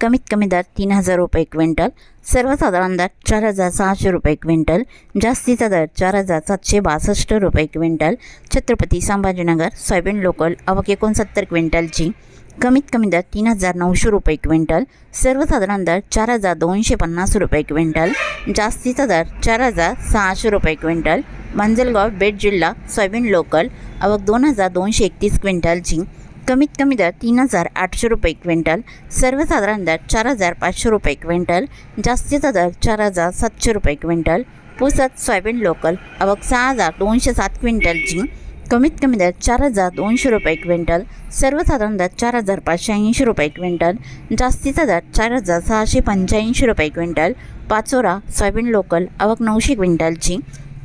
कमीत कमी दर तीन हजार रुपये क्विंटल सर्वसाधारण दर चार हजार सहाशे रुपये क्विंटल जास्तीचा दर चार हजार सातशे बासष्ट रुपये quintal Chhatrapati Sambhajinagar soybean local आवक एकोणसत्तर क्विंटलची कमीत कमी दर तीन हजार नऊशे रुपये क्विंटल सर्वसाधारण दर चार हजार दोनशे पन्नास रुपये क्विंटल जास्तीचा दर चार हजार सहाशे रुपये क्विंटल मांजलगाव बेट जिल्हा सोयाबीन लोकल आवक दोन हजार दोनशे एकतीस क्विंटलची कमीत कमी दर तीन हजार आठशे रुपये क्विंटल सर्वसाधारण दर चार हजार पाचशे रुपये क्विंटल जास्तीचा दर चार हजार सातशे रुपये क्विंटल पुसत सोयाबीन लोकल आवक सहा हजार दोनशे सात क्विंटलची कमीत कमी दर चार हजार दोनशे रुपये क्विंटल सर्वसाधारण दर चार हजार पाचशे ऐंशी रुपये क्विंटल जास्तीचा दर चार हजार सहाशे पंच्याऐंशी रुपये क्विंटल पाचोरा सोयाबीन लोकल आवक नऊशे क्विंटलची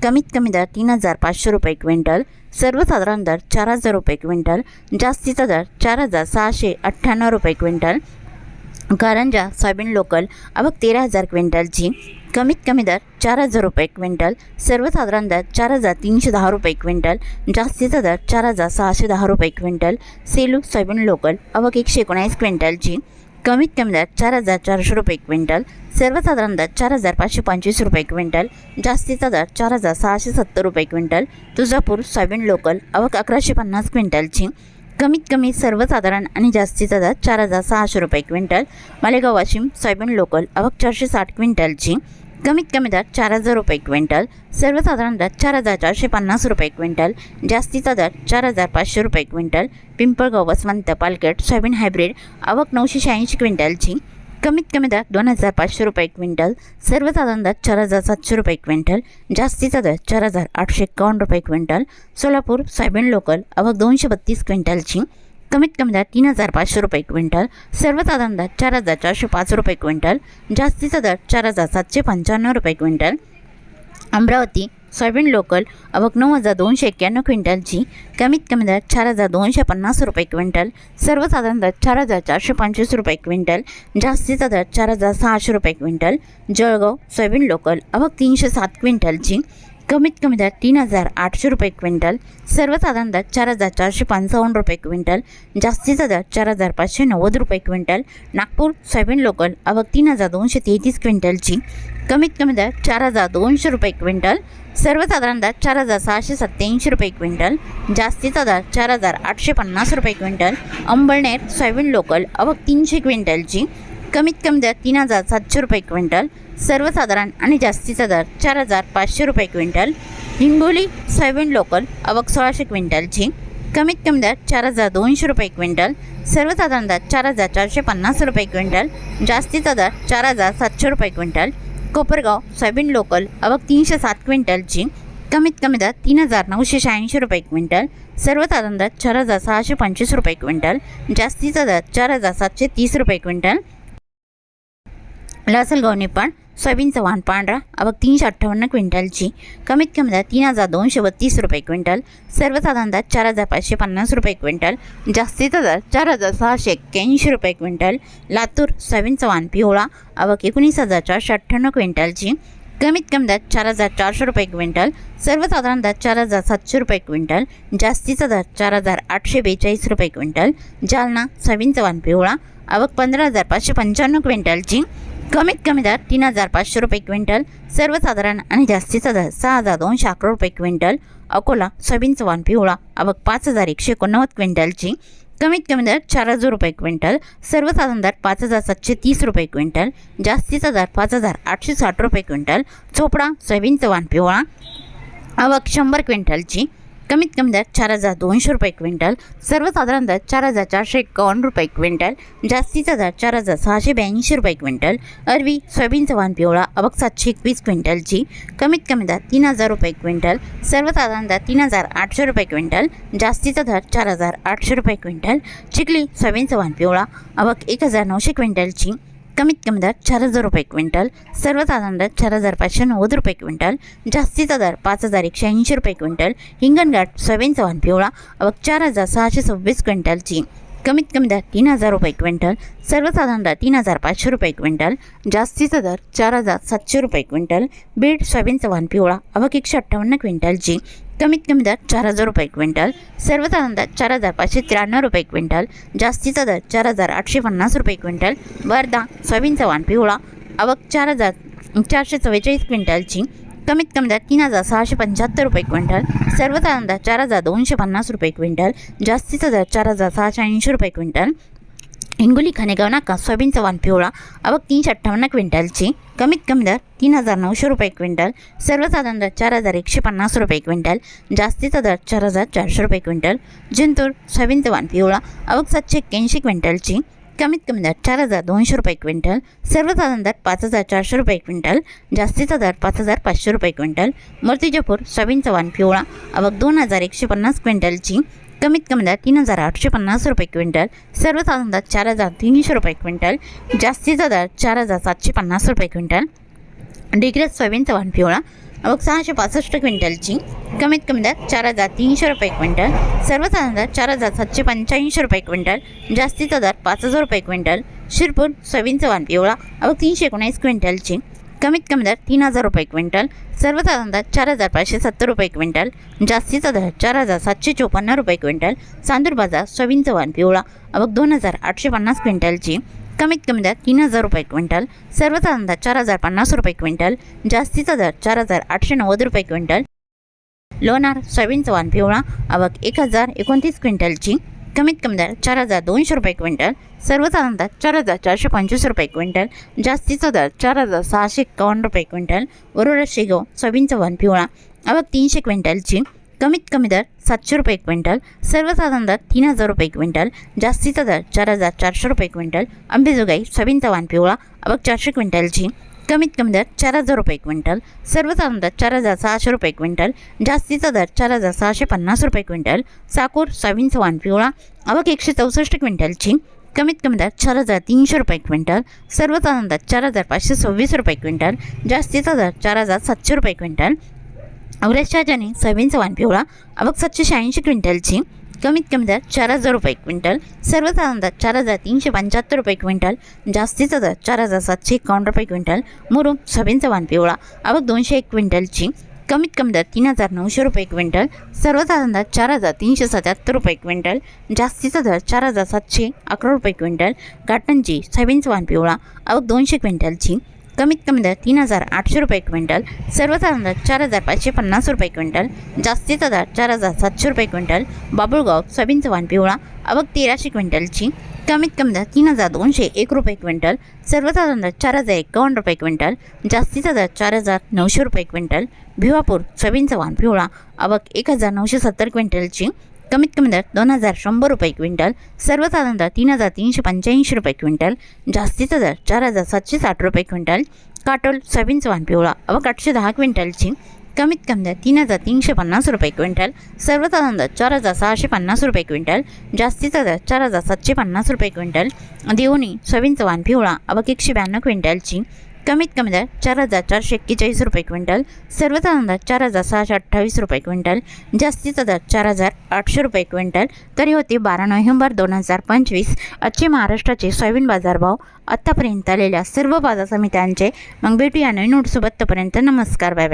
कमीत कमी दर तीन हजार पाचशे रुपये क्विंटल सर्वसाधारण दर चार हजार रुपये क्विंटल जास्तीचा दर चार हजार सहाशे अठ्ठ्याण्णव रुपये क्विंटल. कारंजा सोयाबीन लोकल आवक तेरा हजार क्विंटलची कमीत कमी दर चार हजार रुपये क्विंटल सर्वसाधारण दर चार हजार तीनशे दहा रुपये क्विंटल जास्तीचा दर चार हजार सहाशे दहा रुपये क्विंटल. सेलू सोयाबीन लोकल आवक एकशे एकोणीस क्विंटलची कमीत कमी दर चार हजार चारशे रुपये क्विंटल सर्वसाधारण दर चार हजार पाचशे पंचवीस रुपये क्विंटल जास्तीचा दर चार हजार सहाशे सत्तर रुपये क्विंटल तुळजापूर सोयाबीन लोकल आवक अकराशे पन्नास क्विंटलची कमीत कमी सर्वसाधारण आणि जास्तीचा दर चार हजार सहाशे रुपये quintal Malegaon Washim soybean local आवक चारशे साठ क्विंटलची कमीत कमी दर चार हजार रुपये क्विंटल सर्वसाधारण दर चार हजार चारशे पन्नास रुपये क्विंटल जास्तीचा दर चार हजार पाचशे रुपये क्विंटल पिंपळगाव वसवंत पालकेट सोयाबीन हायब्रिड आवक नऊशे शहाऐंशी क्विंटलची कमीत कमी दर दोन हजार पाचशे रुपये क्विंटल सर्वसाधारण दर चार हजार सातशे रुपये क्विंटल जास्तीचा दर चार हजार आठशे एकावन्न रुपये क्विंटल सोलापूर सोयाबीन लोकल आवक दोनशे बत्तीस क्विंटलची कमीत कमी दर तीन हजार पाचशे रुपये क्विंटल सर्वसाधारण दर चार हजार चारशे पाच रुपये क्विंटल जास्तीचा दर चार हजार सातशे पंच्याण्णव रुपये क्विंटल. अमरावती सोयाबीन लोकल अवघ नऊ हजार दोनशे एक्क्याण्णव क्विंटलची कमीत कमी दर चार हजार दोनशे पन्नास रुपये क्विंटल सर्वसाधारण दर चार हजार चारशे पंचवीस रुपये क्विंटल जास्तीचा दर चार हजार सहाशे रुपये क्विंटल. जळगाव सोयाबीन लोकल अवघ तीनशे सात क्विंटलची कमीत कमी दर तीन हजार आठशे रुपये क्विंटल सर्वसाधारण दर चार हजार चारशे पंचावन्न रुपये क्विंटल जास्तीचा दर चार हजार पाचशे नव्वद रुपये क्विंटल नागपूर सोयाबीन लोकल आवक तीन हजार दोनशे तेहतीस क्विंटलची. कमीत कमी दर चार हजार दोनशे रुपये क्विंटल सर्वसाधारण दर चार हजार सहाशे सत्त्याऐंशी रुपये क्विंटल जास्तीचा दर चार हजार आठशे पन्नास रुपये क्विंटल अंबळनेर सोयाबीन लोकल आवक तीनशे क्विंटलची. कमीत कमी दर तीन हजार सातशे रुपये क्विंटल सर्वसाधारण आणि जास्तीचा दर चार हजार पाचशे रुपये क्विंटल हिंगोली सोयाबीन लोकल आवक सोळाशे क्विंटलची कमीत कमी दर चार हजार दोनशे रुपये क्विंटल सर्वसाधारण दर चार हजार चारशे पन्नास रुपये क्विंटल जास्तीचा दर चार हजार सातशे रुपये क्विंटल कोपरगाव सोयाबीन लोकल आवक तीनशे सात क्विंटलची कमीत कमी दर तीन हजार नऊशे शहाऐंशी रुपये क्विंटल सर्वसाधारण दर चार हजार सहाशे पंचवीस रुपये क्विंटल जास्तीचा दर चार हजार सातशे तीस रुपये क्विंटल लासलगावने पण सोयाबीनचा वाहन पांढरा आवक तीनशे अठ्ठावन्न क्विंटलची. कमीत कमी दर तीन हजार दोनशे बत्तीस रुपये क्विंटल. सर्वसाधारण दर चार हजार पाचशे पन्नास रुपये क्विंटल. जास्तीचा दर चार हजार सहाशे एक्क्याऐंशी रुपये क्विंटल. लातूर सोयाबीनचा वाहन पिवळा आवक एकोणीस हजार चारशे अठ्ठ्याण्णव क्विंटलची. कमीत कमी दर चार हजार चारशे रुपये क्विंटल. सर्वसाधारण दर चार हजार सातशे रुपये क्विंटल. जास्तीचा दर चार हजार आठशे बेचाळीस रुपये क्विंटल. जालना सोयाबीनचा वाहन पिवळा अवक पंधरा हजार पाचशे पंच्याण्णव क्विंटलची. कमीत कमी दर तीन हजार पाचशे रुपये क्विंटल सर्वसाधारण आणि जास्तीचा दर सहा हजार दोनशे अकरा रुपये क्विंटल अकोला सोयाबीनचं वाण पिवळा अबक पाच हजार एकशे एकोणनव्वद क्विंटलची. कमीत कमी दर चार हजार रुपये क्विंटल सर्वसाधारण दर पाच हजार सातशे तीस रुपये क्विंटल जास्तीचा दर पाच हजार आठशे साठ रुपये क्विंटल चोपडा सोयाबीनचं वाण पिवळा आवक शंभर क्विंटलची. कमीत कमी दर चार हजार दोनशे रुपये क्विंटल सर्वसाधारण दर चार हजार चारशे एकावन्न रुपये क्विंटल जास्तीचा दर चार हजार सहाशे ब्याऐंशी रुपये क्विंटल अरवी सोयाबीनचा वाहन पिवळा अबक सातशे एकवीस क्विंटलची कमीत कमी दर तीन हजार रुपये क्विंटल सर्वसाधारण दर तीन हजार आठशे रुपये क्विंटल जास्तीचा दर चार हजार आठशे रुपये क्विंटल चिखली सोयाबीनचा वाहन पिवळा अबक एक हजार नऊशे क्विंटलची कमीत कमी दर चार हजार रुपये क्विंटल सर्वसाधारण दर चार हजार पाचशे नव्वद रुपये क्विंटल जास्तीचा दर पाच हजार एकशे ऐंशी रुपये क्विंटल हिंगणघाट सोयाबीनचा वाहन पिवळा अवक चार हजार सहाशे सव्वीस क्विंटलची. कमीत कमी दर तीन हजार रुपये क्विंटल सर्वसाधारण दर तीन हजार पाचशे रुपये क्विंटल जास्तीचा दर चार हजार सातशे रुपये क्विंटल बीड सोयाबीनचा वाहन पिवळा अवक एकशे अठ्ठावन्न क्विंटलची. कमीत कमी दर चार हजार रुपये क्विंटल सर्वसाधारण दर चार हजार पाचशे त्र्याण्णव रुपये क्विंटल जास्तीचा दर चार हजार आठशे पन्नास रुपये क्विंटल वर्धा सोयाबीनचा वाण पिवळा आवक चार हजार चारशे चव्वेचाळीस क्विंटलची कमीत कमी दर तीन हजार सहाशे पंच्याहत्तर रुपये क्विंटल सर्वसाधारण दर चार हजार दोनशे पन्नास रुपये क्विंटल जास्तीचा दर चार हजार सहाशे ऐंशी रुपये क्विंटल हिंगोली खानेगाव नाका सोयाबीनचा वाण पिवळा आवक तीनशे अठ्ठावन्न क्विंटलची कमीत कमी दर तीन हजार नऊशे रुपये क्विंटल सर्वसाधारण दर चार हजार एकशे पन्नास रुपये क्विंटल जास्तीचा दर चार हजार चारशे रुपये क्विंटल जिंतूर सोयाबीनचा वाण पिवळा अवक सातशे एक्क्याऐंशी क्विंटलची कमीत कमी दर चार हजार दोनशे रुपये क्विंटल सर्वसाधारण दर पाच हजार चारशे रुपये क्विंटल जास्तीचा दर पाच हजार पाचशे रुपये क्विंटल मूर्तिजापूर सोयाबीनचा वाण पिवळा अवक दोन हजार एकशे पन्नास क्विंटलची कमीत कमी दर तीन हजार आठशे पन्नास रुपये क्विंटल सर्वसाधारण दर चार हजार तीनशे रुपये क्विंटल जास्तीचा दर चार हजार सातशे पन्नास रुपये क्विंटल. डिग्रेस सोयाबीनचा वाण पिवळा अवघ सहाशे पासष्ट क्विंटलची कमीत कमी दर चार हजार तीनशे रुपये क्विंटल सर्वसाधारण दर चार हजार सातशे पंच्याऐंशी रुपये क्विंटल जास्तीचा दर पाच हजार रुपये क्विंटल. शिरपूर सोयाबीनचा वाण पिवळा अवघ तीनशे एकोणीस क्विंटलची. कमीत कमी दर तीन हजार रुपये क्विंटल सर्वसाधारण दर चार हजार पाचशे सत्तर रुपये क्विंटल जास्तीचा दर चार हजार सातशे चोपन्न रुपये क्विंटल चांदूर बाजार सोयाबीनचा वाण पिवळा अवघ दोन हजार आठशे पन्नास क्विंटलची कमीत कमी दर तीन हजार रुपये क्विंटल सर्वसाधारण दर चार हजार पन्नास रुपये क्विंटल जास्तीचा दर चार हजार आठशे नव्वद रुपये क्विंटल. लोणार सोयाबीनचा चव्हाण पिवळा अवक एक हजार एकोणतीस क्विंटलची कमीत कमी दर चार हजार दोनशे रुपये क्विंटल सर्वसाधारण दर चार हजार चारशे पंचवीस रुपये क्विंटल जास्तीचा दर चार हजार सहाशे एक्कावन्न रुपये क्विंटल वरोरा शेगाव सोयाबीनचा वन पिवळा. अवक तीनशे क्विंटलची कमीत कमी दर सातशे रुपये क्विंटल सर्वसाधारण दर तीन हजार रुपये क्विंटल जास्तीचा दर चार हजार चारशे रुपये क्विंटल अंबेजोगाई सोयाबीनचा वाण पिवळा. अवक चारशे क्विंटलची कमीत कमी दर चार हजार रुपये क्विंटल सर्वसाधारण दर चार हजार सहाशे रुपये क्विंटल जास्तीचा दर चार हजार सहाशे पन्नास रुपये क्विंटल साकूर सोयाबीनचा वाण पिवळा अवक एकशे चौसष्ट क्विंटलची कमीत कमी दर चार हजार तीनशे रुपये क्विंटल सर्वसाधारण दर चार हजार पाचशे सव्वीस रुपये क्विंटल जास्तीचा दर चार हजार सातशे रुपये क्विंटल अवरेजच्या शहाजाने सोयाबीनचा वाण पिवळा अवक सातशे शहाऐंशी क्विंटलची कमीत कमी दर चार हजार रुपये क्विंटल सर्वसाधारण दर चार हजार तीनशे पंच्याहत्तर रुपये क्विंटल जास्तीचा दर चार हजार सातशे एकावन्न रुपये क्विंटल मुरुम सोयाबीनचा वाण पिवळा अवक दोनशे एक क्विंटलची कमीत कमी दर तीन हजार नऊशे रुपये क्विंटल सर्वसाधारण दर चार हजार तीनशे सत्याहत्तर रुपये क्विंटल जास्तीचा दर चार हजार सातशे अकरा रुपये क्विंटल गाटनची सोयाबीनचा वाण पिवळा अवक दोनशे क्विंटलची कमीत कमी दर तीन हजार आठशे रुपये क्विंटल सर्वसाधारण दर चार हजार पाचशे पन्नास रुपये क्विंटल जास्तीचा दर चार हजार सातशे रुपये क्विंटल बाबुळगाव सोयाबीनचा वाण पिवळा अवघ तेराशे क्विंटलची कमीत कमी दर तीन हजार दोनशे एक रुपये क्विंटल सर्वसाधारण दर चार हजार एकावन्न रुपये क्विंटल जास्तीचा दर चार हजार नऊशे रुपये क्विंटल भिवापूर सोयाबीनचा वाण पिवळा अवघ एक हजार नऊशे सत्तर क्विंटलची कमीत कमी दर दोन हजार शंभर रुपये क्विंटल सर्वसाधारण दर तीन हजार तीनशे पंच्याऐंशी रुपये क्विंटल जास्तीचा दर चार हजार सातशे साठ रुपये क्विंटल काटोल सोयाबीनचा वाण पिवळा व आठशे दहा क्विंटलची कमीत कमी दर तीन हजार तीनशे पन्नास रुपये क्विंटल सर्वसाधारण दर चार हजार सहाशे पन्नास रुपये क्विंटल जास्तीचा दर चार हजार सातशे पन्नास रुपये क्विंटल देवणी सोयाबीनचा वाण पिवळा अवक एकशे ब्याण्णव क्विंटलची कमीत कमी दर चार हजार चारशे एक्केचाळीस रुपये क्विंटल सर्वसाधारण दर चार हजार सहाशे अठ्ठावीस रुपये क्विंटल जास्तीचा दर चार हजार आठशे रुपये क्विंटल. तरी होती बारा नोव्हेंबर दोन हजार पंचवीस आजचे महाराष्ट्राचे सोयाबीन बाजारभाव. आत्तापर्यंत आलेल्या सर्व बाजार समित्यांचे मग भेटूया नवीन नोटसोबत. तोपर्यंत नमस्कार बाय बाय.